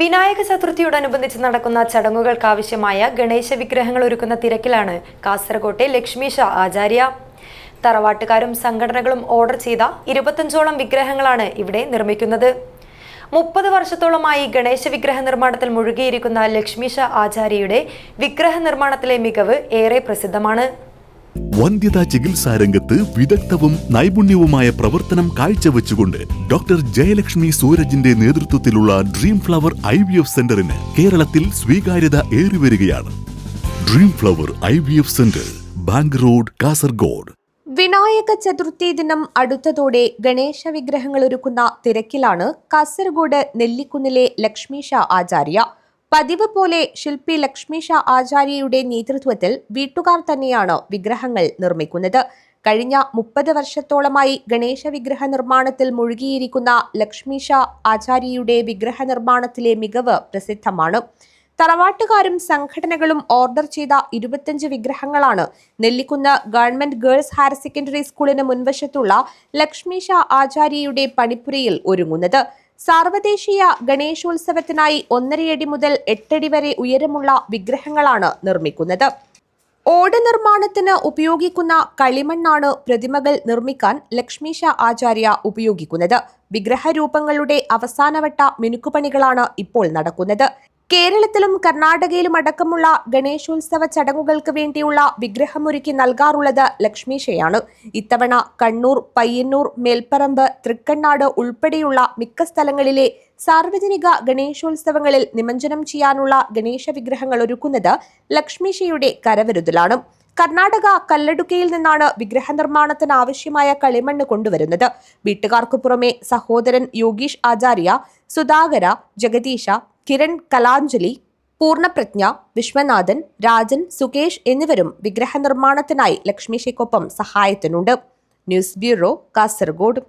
വിനായക ചതുർത്ഥിയോടനുബന്ധിച്ച് നടക്കുന്ന ചടങ്ങുകൾക്കാവശ്യമായ ഗണേശ വിഗ്രഹങ്ങൾ ഒരുക്കുന്ന തിരക്കിലാണ് കാസർകോട്ടെ ലക്ഷ്മീഷ ആചാര്യ. തറവാട്ടുകാരും സംഘടനകളും ഓർഡർ ചെയ്ത ഇരുപത്തഞ്ചോളം വിഗ്രഹങ്ങളാണ് ഇവിടെ നിർമ്മിക്കുന്നത്. മുപ്പത് വർഷത്തോളമായി ഗണേശ വിഗ്രഹ നിർമ്മാണത്തിൽ മുഴുകിയിരിക്കുന്ന ലക്ഷ്മീഷ ആചാര്യയുടെ വിഗ്രഹ നിർമ്മാണത്തിലെ മികവ് ഏറെ പ്രസിദ്ധമാണ്. വന്ധ്യതാ ചികിത്സാ രംഗത്ത് വിദഗ്ധവും നൈപുണ്യവുമായ പ്രവർത്തനം കാഴ്ചവെച്ചുകൊണ്ട് ഡോക്ടർ ജയലക്ഷ്മി സൂരജിന്റെ നേതൃത്വത്തിലുള്ള dream flower I V F സെന്ററിന് കേരളത്തിൽ സ്വീകാര്യത ഏറിവരികയാണ്. Dream flower I V F centre bank road Kasaragod. Vinayaka Chaturthi ദിനം അടുത്തതോടെ ഗണേശ വിഗ്രഹങ്ങൾ ഒരുക്കുന്ന തിരക്കിലാണ് കാസർഗോഡ് നെല്ലിക്കുന്നിലെ ലക്ഷ്മീഷ ആചാര്യ. പതിവ് പോലെ ശില്പി ലക്ഷ്മീഷ ആചാര്യയുടെ നേതൃത്വത്തിൽ വീട്ടുകാർ തന്നെയാണ് വിഗ്രഹങ്ങൾ നിർമ്മിക്കുന്നത്. കഴിഞ്ഞ മുപ്പത് വർഷത്തോളമായി ഗണേശ വിഗ്രഹ നിർമ്മാണത്തിൽ മുഴുകിയിരിക്കുന്ന ലക്ഷ്മീഷ ആചാര്യയുടെ വിഗ്രഹ നിർമ്മാണത്തിലെ മികവ് പ്രസിദ്ധമാണ്. തറവാട്ടുകാരും സംഘടനകളും ഓർഡർ ചെയ്ത ഇരുപത്തഞ്ച് വിഗ്രഹങ്ങളാണ് Nellikunnu government girls higher secondary സ്കൂളിന് മുൻവശത്തുള്ള ലക്ഷ്മീഷ ആചാര്യയുടെ പണിപ്പുരയിൽ ഒരുങ്ങുന്നത്. സാർവദേശീയ ഗണേശോത്സവത്തിനായി ഒന്നരയടി മുതൽ എട്ടടി വരെ ഉയരമുള്ള വിഗ്രഹങ്ങളാണ് നിർമ്മിക്കുന്നത്. ഓട് നിർമ്മാണത്തിന് ഉപയോഗിക്കുന്ന കളിമണ്ണാണ് പ്രതിമകൾ നിർമ്മിക്കാൻ ലക്ഷ്മീഷ ആചാര്യ ഉപയോഗിക്കുന്നത്. വിഗ്രഹരൂപങ്ങളുടെ അവസാനവട്ട മിനുക്കുപണികളാണ് ഇപ്പോൾ നടക്കുന്നത്. കേരളത്തിലും കർണാടകയിലും അടക്കമുള്ള ഗണേശോത്സവ ചടങ്ങുകൾക്ക് വേണ്ടിയുള്ള വിഗ്രഹമൊരുക്കി നൽകാറുള്ളത് ലക്ഷ്മീശയാണ് ഇത്തവണ കണ്ണൂർ പയ്യന്നൂർ മേൽപ്പറമ്പ് തൃക്കണ്ണാട് ഉൾപ്പെടെയുള്ള മിക്ക സ്ഥലങ്ങളിലെ സാർവജനിക ഗണേശോത്സവങ്ങളിൽ നിമഞ്ജനം ചെയ്യാനുള്ള ഗണേശ വിഗ്രഹങ്ങൾ ഒരുക്കുന്നത് ലക്ഷ്മീഷയുടെ കരവിരുതലാണ്. കർണാടക കല്ലടുക്കയിൽ നിന്നാണ് വിഗ്രഹ നിർമ്മാണത്തിന് ആവശ്യമായ കളിമണ്ണ് കൊണ്ടുവരുന്നത്. വീട്ടുകാർക്കു പുറമെ സഹോദരൻ യോഗീഷ് ആചാര്യ സുധാകര ജഗദീശ കിരൺ കലാഞ്ജലി പൂർണപ്രജ്ഞ വിശ്വനാഥൻ രാജൻ സുകേഷ് എന്നിവരും വിഗ്രഹ നിർമ്മാണത്തിനായി ലക്ഷ്മീഷയ്ക്കൊപ്പം സഹായത്തിനുണ്ട്. News bureau Kasaragod.